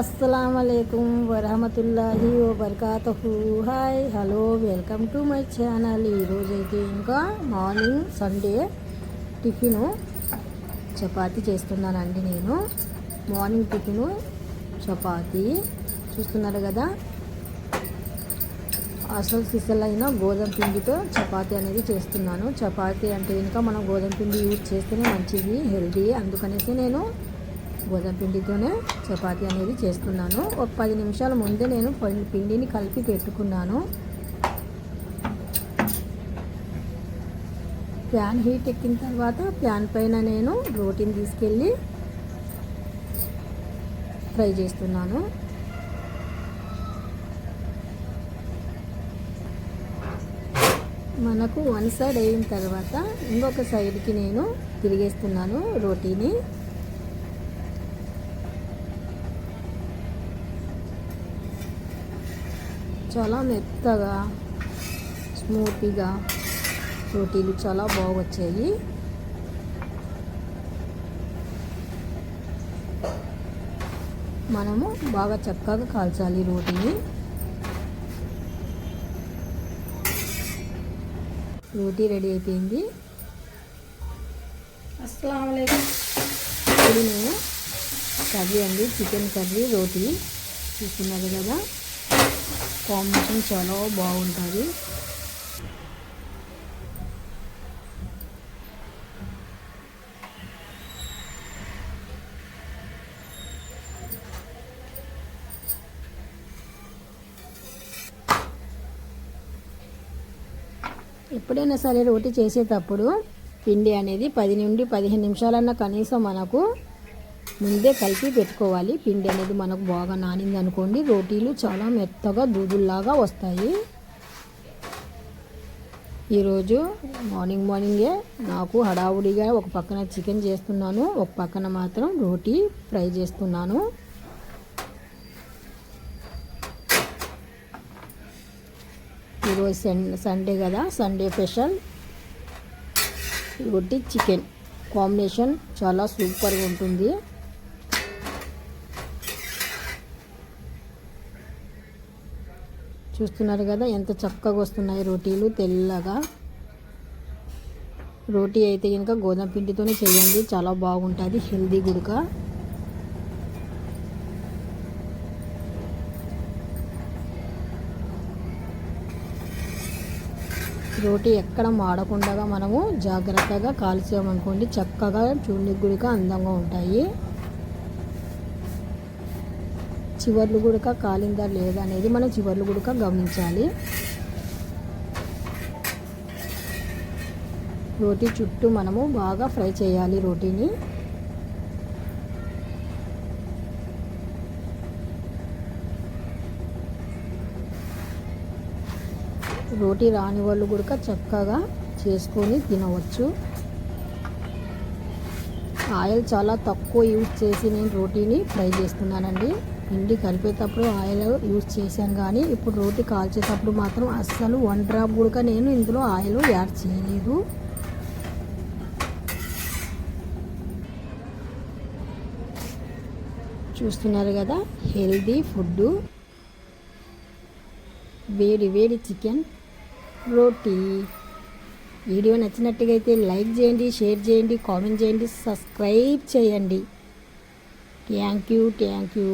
అస్సలం అయికం వరహమతుల్లాహి వబర్కాతహు. Hi hello welcome to my channel. ఈరోజైతే ఇంకా మార్నింగ్ సండే టిఫిను చపాతి చేస్తున్నానండి నేను. మార్నింగ్ టిఫిను చపాతి చూస్తున్నారు కదా. అసలు సిసలైన గోధుమ పిండితో చపాతీ అనేది చేస్తున్నాను. చపాతీ అంటే ఇంకా మనం గోధుమ పిండి యూజ్ చేస్తేనే మంచిది హెల్దీ అందుకనేసి నేను గోధుమ పిండితోనే చపాతీ అనేది చేస్తున్నాను. ఒక పది నిమిషాల ముందే నేను పిండిని కలిపి పెట్టుకున్నాను. ప్యాన్ హీట్ ఎక్కిన తర్వాత ప్యాన్ పైన నేను రోటీని తీసుకెళ్ళి ఫ్రై చేస్తున్నాను. మనకు వన్ సైడ్ అయిన తర్వాత ఇంకొక సైడ్కి నేను తిరిగేస్తున్నాను రోటీని. చాలా మెత్తగా స్మూతీగా రోటీలు చాలా బాగా వచ్చాయి మనము బాగా చక్కగా కాల్చాలి రోటీని. రోటీ రెడీ అయిపోయింది. ఇప్పుడు నేను కర్రీ అండి చికెన్ కర్రీ రోటీ. చూస్తున్నారు కదా? కాంబినేషన్ చాలా బాగుంటుంది. ఎప్పుడైనా సరే రోటీ చేసేటప్పుడు పిండి అనేది పది నుండి పదిహేను నిమిషాలన్నా కనీసం మనకు ముందే కలిపి పెట్టుకోవాలి. పిండి అనేది మనకు బాగా నానింది అనుకోండి. రోటీలు చాలా మెత్తగా దూదుల్లాగా వస్తాయి. ఈరోజు మార్నింగ్ మార్నింగే నాకు హడావుడిగా ఒక పక్కన చికెన్ చేస్తున్నాను. ఒక పక్కన మాత్రం రోటీ ఫ్రై చేస్తున్నాను. ఈరోజు సన్ సండే కదా. Sunday special. రోటీ చికెన్. కాంబినేషన్ చాలా సూపర్గా ఉంటుంది. చూస్తున్నారు కదా ఎంత చక్కగా వస్తున్నాయి రోటీలు తెల్లగా. రోటీ అయితే కనుక గోధుమ పిండితోనే చేయండి చాలా బాగుంటుంది హెల్దీ గుడక. రోటీ ఎక్కడ మాడకుండా మనము జాగ్రత్తగా కాల్చామనుకోండి చక్కగా చూడడానికి అందంగా ఉంటాయి. చివర్లు గుడక కాలిందా లేదా అనేది మనం చివర్లు గుడక గమనించాలి. రోటీ చుట్టూ మనము బాగా ఫ్రై చేయాలి రోటీని. రోటీ రాని వాళ్ళు కూడా చక్కగా చేసుకొని తినవచ్చు. ఆయిల్ చాలా తక్కువ యూజ్ చేసి నేను రోటీని ఫ్రై చేస్తున్నానండి. పిండి కలిపేటప్పుడు ఆయిల్ యూజ్ చేశాను కానీ ఇప్పుడు రోటీ కాల్చేటప్పుడు మాత్రం అస్సలు వన్ డ్రాప్ కూడా నేను ఇందులో ఆయిల్ యాడ్ చేయలేదు. చూస్తున్నారు కదా హెల్దీ ఫుడ్ వేడి వేడి చికెన్ రోటీ. వీడియో నచ్చినట్టుగా అయితే లైక్ చేయండి షేర్ చేయండి కామెంట్ చేయండి సబ్స్క్రైబ్ చేయండి. Thank you thank you.